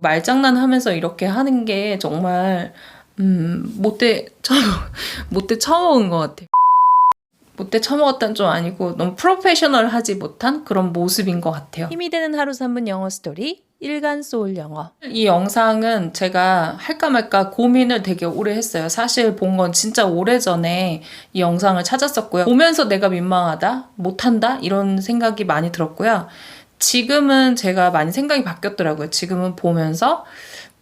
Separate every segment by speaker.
Speaker 1: 말장난하면서 이렇게 하는 게 정말 음, 못돼 처 못돼 처먹은 것 같아요. 못돼 처먹었다는 좀 아니고 너무 프로페셔널하지 못한 그런 모습인 것 같아요. 힘이 되는 하루 3분 영어 스토리 일간 소울 영어. 이 영상은 제가 할까 말까 고민을 되게 오래 했어요. 사실 본 건 진짜 오래 전에 이 영상을 찾았었고요. 보면서 내가 민망하다, 못한다 이런 생각이 많이 들었고요. 지금은 제가 많이 생각이 바뀌었더라고요. 지금은 보면서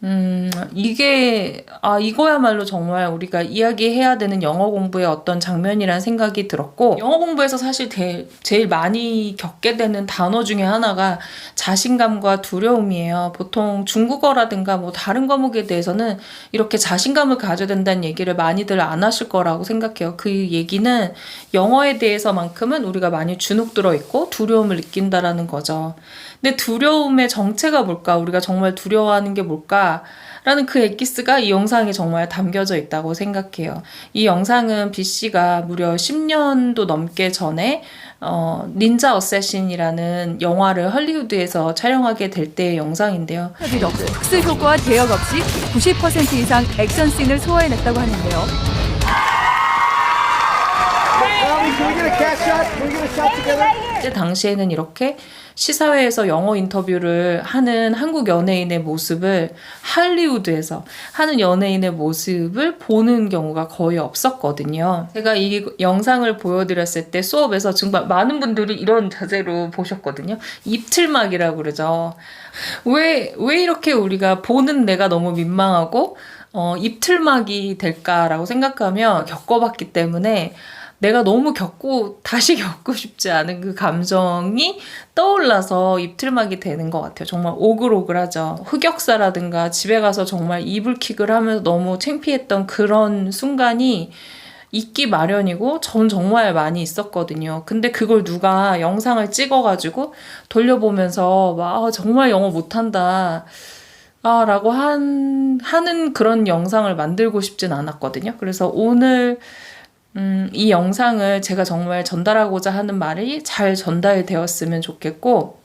Speaker 1: 음, 이게, 아, 이거야말로 정말 우리가 이야기해야 되는 영어 공부의 어떤 장면이라는 생각이 들었고, 영어 공부에서 사실 대, 제일 많이 겪게 되는 단어 중에 하나가 자신감과 두려움이에요. 보통 중국어라든가 뭐 다른 과목에 대해서는 이렇게 자신감을 가져야 된다는 얘기를 많이들 안 하실 거라고 생각해요. 그 얘기는 영어에 대해서만큼은 우리가 많이 주눅 들어 있고 두려움을 느낀다라는 거죠. 근데 두려움의 정체가 뭘까? 우리가 정말 두려워하는 게 뭘까? 라는 그 엑기스가 이 영상에 정말 담겨져 있다고 생각해요. 이 영상은 B 씨가 무려 10년도 넘게 전에 어, 닌자 어쌔신이라는 영화를 헐리우드에서 촬영하게 될 때의 영상인데요.
Speaker 2: 특수 효과와 대역 없이 90% 이상 액션 씬을 소화해냈다고 하는데요.
Speaker 3: Can we get a cat shot? Can we get a shot together?
Speaker 1: 그때 당시에는 이렇게 시사회에서 영어 인터뷰를 하는 한국 연예인의 모습을 할리우드에서 하는 연예인의 모습을 보는 경우가 거의 없었거든요. 제가 이 영상을 보여드렸을 때 수업에서 정말 많은 분들이 이런 자세로 보셨거든요. 입틀막이라고 그러죠. 왜, 왜 이렇게 우리가 보는 내가 너무 민망하고 어, 입틀막이 될까라고 생각하며 겪어봤기 때문에 내가 너무 겪고 다시 겪고 싶지 않은 그 감정이 떠올라서 입틀막이 되는 것 같아요. 정말 오글오글하죠. 흑역사라든가 집에 가서 정말 이불킥을 하면서 너무 창피했던 그런 순간이 있기 마련이고 전 정말 많이 있었거든요. 근데 그걸 누가 영상을 찍어가지고 돌려보면서 막 아, 정말 영어 못한다. 아, 라고 한, 하는 그런 영상을 만들고 싶진 않았거든요. 그래서 오늘 음, 이 영상을 제가 정말 전달하고자 하는 말이 잘 전달되었으면 좋겠고,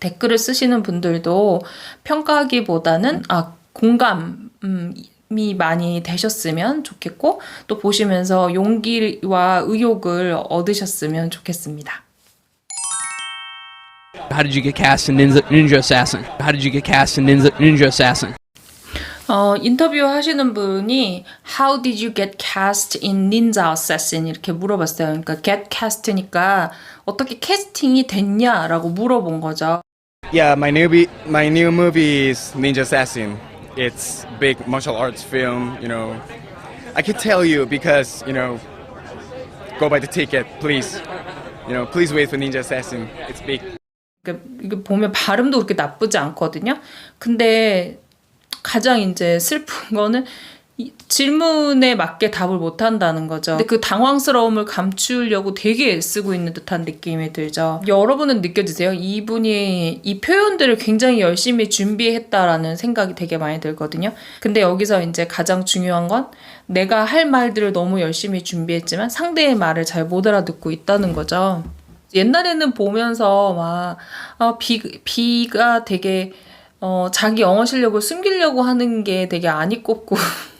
Speaker 1: 댓글을 쓰시는 분들도 평가하기보다는, 아, 공감이 많이 되셨으면 좋겠고, 또 보시면서 용기와 의욕을 얻으셨으면 좋겠습니다.
Speaker 4: How did you get cast in Ninja, Ninja Assassin? How did you get cast in Ninja, Ninja Assassin?
Speaker 1: 어, 인터뷰 하시는 분이 How did you get cast in Ninja Assassin? 이렇게 물어봤어요. 그러니까 get cast니까 어떻게 캐스팅이 됐냐라고 물어본 거죠.
Speaker 3: Yeah, my new be- my new movie is Ninja Assassin. It's big martial arts film. You know, I can tell you because you know, go buy the ticket, please. You know, please wait for Ninja Assassin. It's big.
Speaker 1: 그러니까 이게 보면 발음도 그렇게 나쁘지 않거든요. 근데 가장 이제 슬픈 거는 이 질문에 맞게 답을 못 한다는 거죠. 근데 그 당황스러움을 감추려고 되게 애쓰고 있는 듯한 느낌이 들죠. 여러분은 느껴지세요? 이분이 이 표현들을 굉장히 열심히 준비했다라는 생각이 되게 많이 들거든요. 근데 여기서 이제 가장 중요한 건 내가 할 말들을 너무 열심히 준비했지만 상대의 말을 잘 못 알아듣고 있다는 거죠. 옛날에는 보면서 막 아, 비, 비가 되게 어, 자기 영어 실력을 숨기려고 하는 게 되게 안 이 꼽고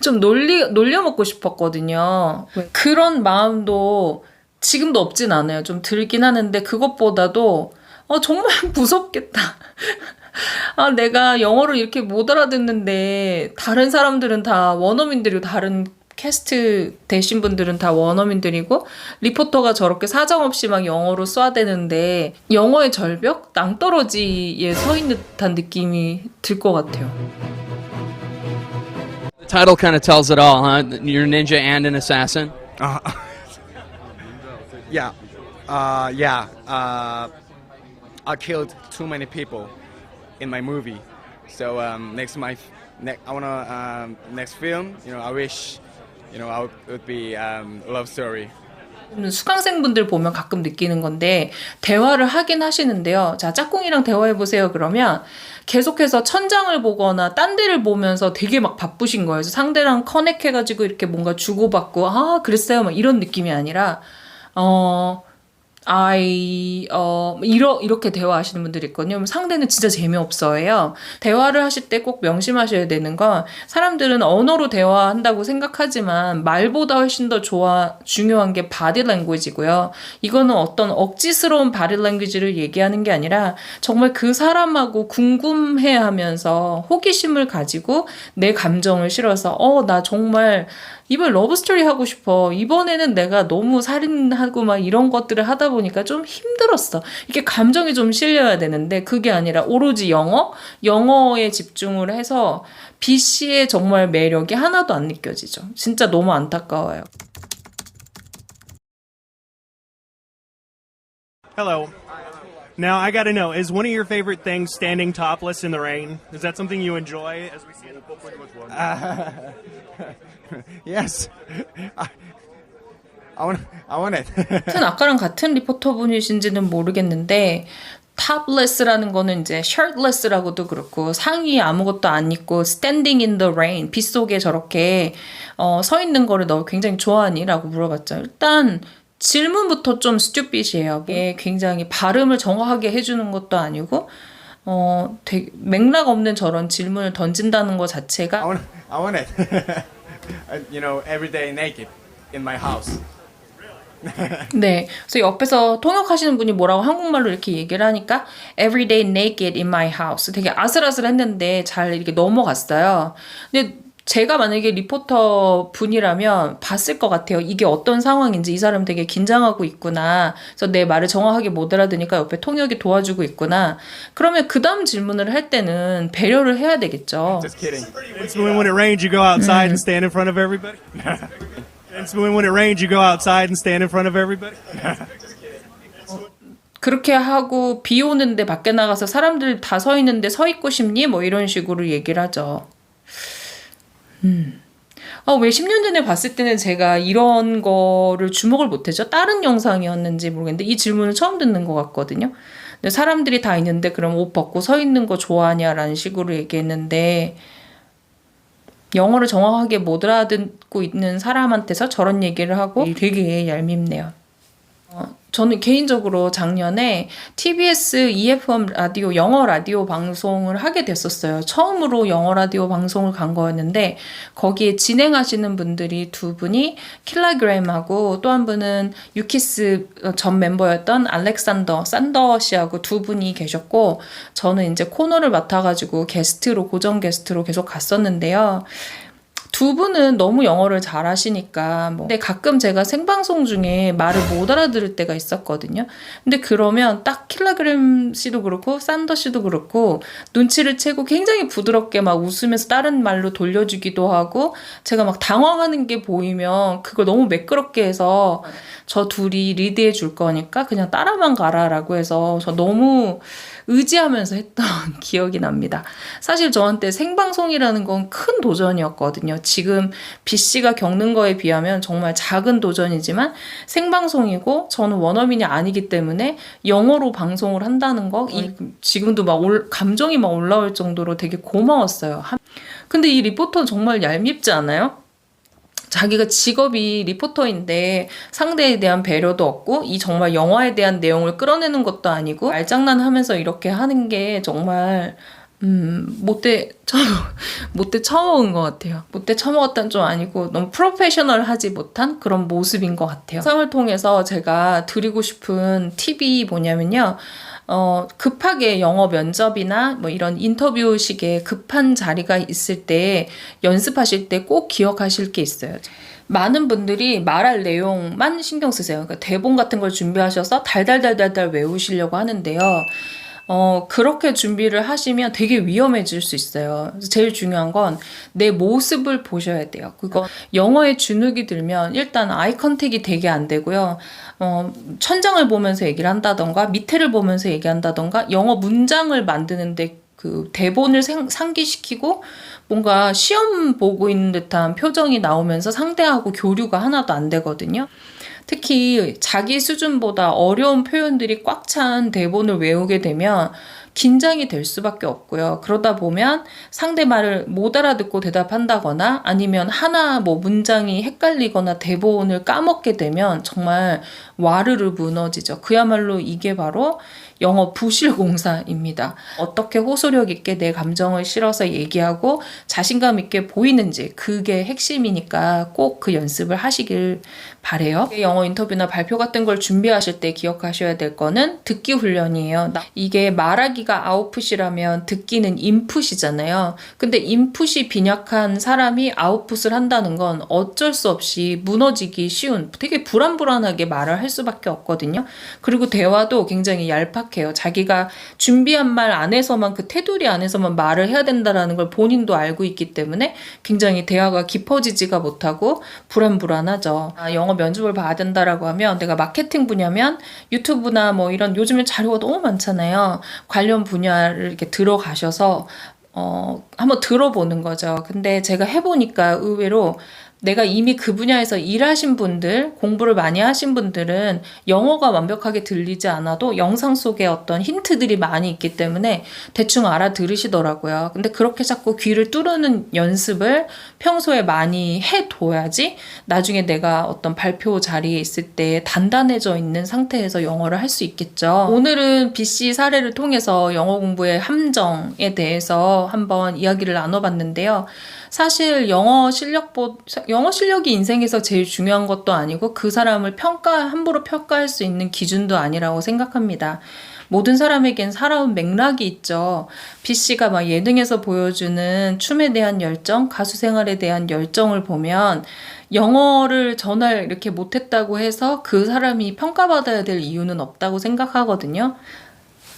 Speaker 1: 좀 놀리, 놀려먹고 싶었거든요. 그런 마음도 지금도 없진 않아요. 좀 들긴 하는데 그것보다도 어, 정말 무섭겠다. 아, 내가 영어를 이렇게 못 알아듣는데 다른 사람들은 다 원어민들이고 다른 캐스트 되신 분들은 다 원어민들이고 리포터가 저렇게 사정없이 막 영어로 쏴대는데 영어의 절벽 낭떠러지에 서 있는 듯한 느낌이 들 것 같아요.
Speaker 4: Title kind of tells it all, huh? You're a ninja and an assassin.
Speaker 3: Yeah, uh, yeah. Uh, I killed too many people in my movie. So um, next my ne- I wanna um, next film. You know, I wish you know I would, would be um, love story.
Speaker 1: 수강생분들 보면 가끔 느끼는 건데 대화를 하긴 하시는데요. 자, 짝꿍이랑 대화해 보세요. 그러면 계속해서 천장을 보거나 딴 데를 보면서 되게 막 바쁘신 거예요. 상대랑 커넥 해 가지고 이렇게 뭔가 주고받고 아 그랬어요. 막 이런 느낌이 아니라 어 I 어 이러 이렇게 대화하시는 분들이 있거든요. 상대는 진짜 재미없어해요. 대화를 하실 때 꼭 명심하셔야 되는 건 사람들은 언어로 대화한다고 생각하지만 말보다 훨씬 더 좋아 중요한 게 바디 랭귀지고요. 이거는 어떤 억지스러운 바디 랭귀지를 얘기하는 게 아니라 정말 그 사람하고 궁금해하면서 호기심을 가지고 내 감정을 실어서 어 나 정말 이번 러브스토리 하고 싶어. 이번에는 내가 너무 살인하고 막 이런 것들을 하다 보니까 좀 힘들었어. 이렇게 감정이 좀 실려야 되는데 그게 아니라 오로지 영어? 영어에 집중을 해서 B 씨의 정말 매력이 하나도 안 느껴지죠. 진짜 너무 안타까워요.
Speaker 5: Hello. Now I got to know: is one of your favorite things standing topless in the rain? Is that something you enjoy? As we see it?
Speaker 3: Yes. I, I want. I want it.
Speaker 1: 같은 아까랑 같은 리포터 분이신지는 모르겠는데 topless라는 거는 이제 shirtless라고도 그렇고 상의 아무것도 안 입고 standing in the rain 빗 속에 저렇게 어, 서 있는 거를 너 굉장히 좋아하니?라고 물어봤죠. 일단 질문부터 좀 stupid이에요. 이게 굉장히 발음을 정확하게 해주는 것도 아니고 어, 되게 맥락 없는 저런 질문을 던진다는 것
Speaker 3: I
Speaker 1: 자체가
Speaker 3: want. I want it. Uh, you know, every day naked in my house.
Speaker 1: 네. 그래서 옆에서 통역하시는 분이 뭐라고 한국말로 이렇게 얘기를 하니까 everyday naked in my house 되게 아슬아슬했는데 잘 이렇게 넘어갔어요. 근데 제가 만약에 리포터 분이라면 봤을 것 같아요. 이게 어떤 상황인지 이 사람 되게 긴장하고 있구나. 그래서 내 말을 정확하게 못 알아듣으니까 옆에 통역이 도와주고 있구나. 그러면 그 다음 질문을 할 때는 배려를 해야 되겠죠.
Speaker 3: Just kidding.
Speaker 5: It's when when it rains, you go outside and stand in front of everybody. It's when when it rains, you go outside and stand in front of everybody.
Speaker 1: 그렇게 하고 비 오는데 밖에 나가서 사람들 다 서 있는데 서 있고 싶니? 뭐 이런 식으로 얘기를 하죠. 음. 아, 왜 10년 전에 봤을 때는 제가 이런 거를 주목을 못했죠? 다른 영상이었는지 모르겠는데 이 질문을 처음 듣는 것 같거든요. 근데 사람들이 다 있는데 그럼 옷 벗고 서 있는 거 좋아하냐라는 식으로 얘기했는데 영어를 정확하게 못 알아듣고 있는 사람한테서 저런 얘기를 하고 되게 얄밉네요. 어, 저는 개인적으로 작년에 TBS EFM 라디오 영어 라디오 방송을 하게 됐었어요. 처음으로 영어 라디오 방송을 간 거였는데 거기에 진행하시는 분들이 두 분이 킬라그램하고 또 한 분은 유키스 전 멤버였던 알렉산더 산더 씨하고 두 분이 계셨고 저는 이제 코너를 맡아가지고 게스트로 고정 게스트로 계속 갔었는데요. 두 분은 너무 영어를 잘하시니까 뭐. 근데 가끔 제가 생방송 중에 말을 못 알아들을 때가 있었거든요. 근데 그러면 딱 킬라그램 씨도 그렇고 산더 씨도 그렇고 눈치를 채고 굉장히 부드럽게 막 웃으면서 다른 말로 돌려주기도 하고 제가 막 당황하는 게 보이면 그걸 너무 매끄럽게 해서 저 둘이 리드해 줄 거니까 그냥 따라만 가라라고 해서 저 너무 의지하면서 했던 기억이 납니다. 사실 저한테 생방송이라는 건 큰 도전이었거든요. 지금 B 씨가 겪는 거에 비하면 정말 작은 도전이지만 생방송이고 저는 원어민이 아니기 때문에 영어로 방송을 한다는 거 이, 지금도 막 올, 감정이 막 올라올 정도로 되게 고마웠어요. 한- 근데 이 리포터는 정말 얄밉지 않아요? 자기가 직업이 리포터인데 상대에 대한 배려도 없고 이 정말 영화에 대한 내용을 끌어내는 것도 아니고 말장난하면서 이렇게 하는 게 정말 음 못돼 처 못돼 처먹은 것 같아요. 못돼 처먹었다는 좀 아니고 너무 프로페셔널하지 못한 그런 모습인 것 같아요. 상을 통해서 제가 드리고 싶은 팁이 뭐냐면요. 어, 급하게 영어 면접이나 뭐 이런 인터뷰식의 급한 자리가 있을 때 연습하실 때 꼭 기억하실 게 있어요. 많은 분들이 말할 내용만 신경 쓰세요. 그러니까 대본 같은 걸 준비하셔서 달달달달달 외우시려고 하는데요. 어, 그렇게 준비를 하시면 되게 위험해질 수 있어요. 제일 중요한 건 내 모습을 보셔야 돼요. 그거 영어에 주눅이 들면 일단 아이 컨택이 되게 안 되고요. 어, 천장을 보면서 얘기를 한다던가 밑에를 보면서 얘기한다던가 영어 문장을 만드는데 그 대본을 생- 상기시키고 뭔가 시험 보고 있는 듯한 표정이 나오면서 상대하고 교류가 하나도 안 되거든요. 특히 자기 수준보다 어려운 표현들이 꽉 찬 대본을 외우게 되면 긴장이 될 수밖에 없고요. 그러다 보면 상대 말을 못 알아듣고 대답한다거나 아니면 하나 뭐 문장이 헷갈리거나 대본을 까먹게 되면 정말 와르르 무너지죠. 그야말로 이게 바로 영어 부실공사입니다. 어떻게 호소력 있게 내 감정을 실어서 얘기하고 자신감 있게 보이는지 그게 핵심이니까 꼭 그 연습을 하시길 바래요. 영어 인터뷰나 발표 같은 걸 준비하실 때 기억하셔야 될 거는 듣기 훈련이에요. 나- 이게 말하기 가 아웃풋이라면 듣기는 인풋이잖아요. 근데 인풋이 빈약한 사람이 아웃풋을 한다는 건 어쩔 수 없이 무너지기 쉬운 되게 불안불안하게 말을 할 수밖에 없거든요. 그리고 대화도 굉장히 얄팍해요. 자기가 준비한 말 안에서만 그 테두리 안에서만 말을 해야 된다라는 걸 본인도 알고 있기 때문에 굉장히 대화가 깊어지지가 못하고 불안불안하죠. 아, 영어 면접을 봐야 된다라고 하면 내가 마케팅 분야면 유튜브나 뭐 이런 요즘에 자료가 너무 많잖아요. 관련 분야를 이렇게 들어가셔서 어, 한번 들어보는 거죠. 근데 제가 해보니까 의외로 내가 이미 그 분야에서 일하신 분들, 공부를 많이 하신 분들은 영어가 완벽하게 들리지 않아도 영상 속에 어떤 힌트들이 많이 있기 때문에 대충 알아들으시더라고요. 근데 그렇게 자꾸 귀를 뚫는 연습을 평소에 많이 해둬야지 나중에 내가 어떤 발표 자리에 있을 때 단단해져 있는 상태에서 영어를 할 수 있겠죠. 오늘은 BC 사례를 통해서 영어 공부의 함정에 대해서 한번 이야기를 나눠봤는데요. 사실 영어 실력보 영어 실력이 인생에서 제일 중요한 것도 아니고 그 사람을 평가 함부로 평가할 수 있는 기준도 아니라고 생각합니다. 모든 사람에겐 살아온 맥락이 있죠. B 씨가 막 예능에서 보여주는 춤에 대한 열정, 가수 생활에 대한 열정을 보면 영어를 전날 이렇게 못했다고 해서 그 사람이 평가받아야 될 이유는 없다고 생각하거든요.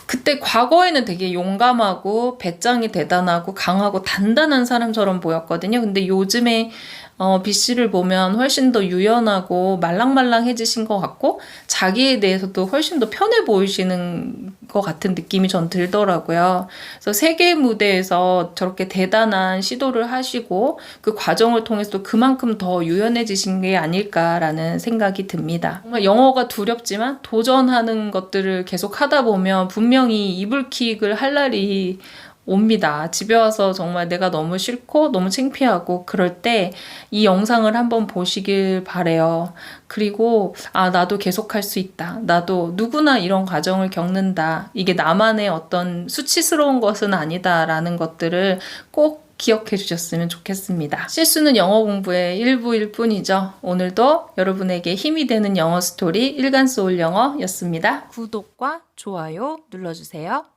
Speaker 1: 그때 과거에는 되게 용감하고 배짱이 대단하고 강하고 단단한 사람처럼 보였거든요. 근데 요즘에 어, B 씨를 보면 훨씬 더 유연하고 말랑말랑해지신 것 같고 자기에 대해서도 훨씬 더 편해 보이시는 것 같은 느낌이 전 들더라고요. 그래서 세계 무대에서 저렇게 대단한 시도를 하시고 그 과정을 통해서도 그만큼 더 유연해지신 게 아닐까라는 생각이 듭니다. 정말 영어가 두렵지만 도전하는 것들을 계속 하다 보면 분명히 이불킥을 할 날이 옵니다. 집에 와서 정말 내가 너무 싫고 너무 창피하고 그럴 때 이 영상을 한번 보시길 바래요. 그리고 아 나도 계속 할 수 있다. 나도 누구나 이런 과정을 겪는다. 이게 나만의 어떤 수치스러운 것은 아니다라는 것들을 꼭 기억해 주셨으면 좋겠습니다. 실수는 영어 공부의 일부일 뿐이죠. 오늘도 여러분에게 힘이 되는 영어 스토리 일간 소울 영어였습니다. 구독과 좋아요 눌러주세요.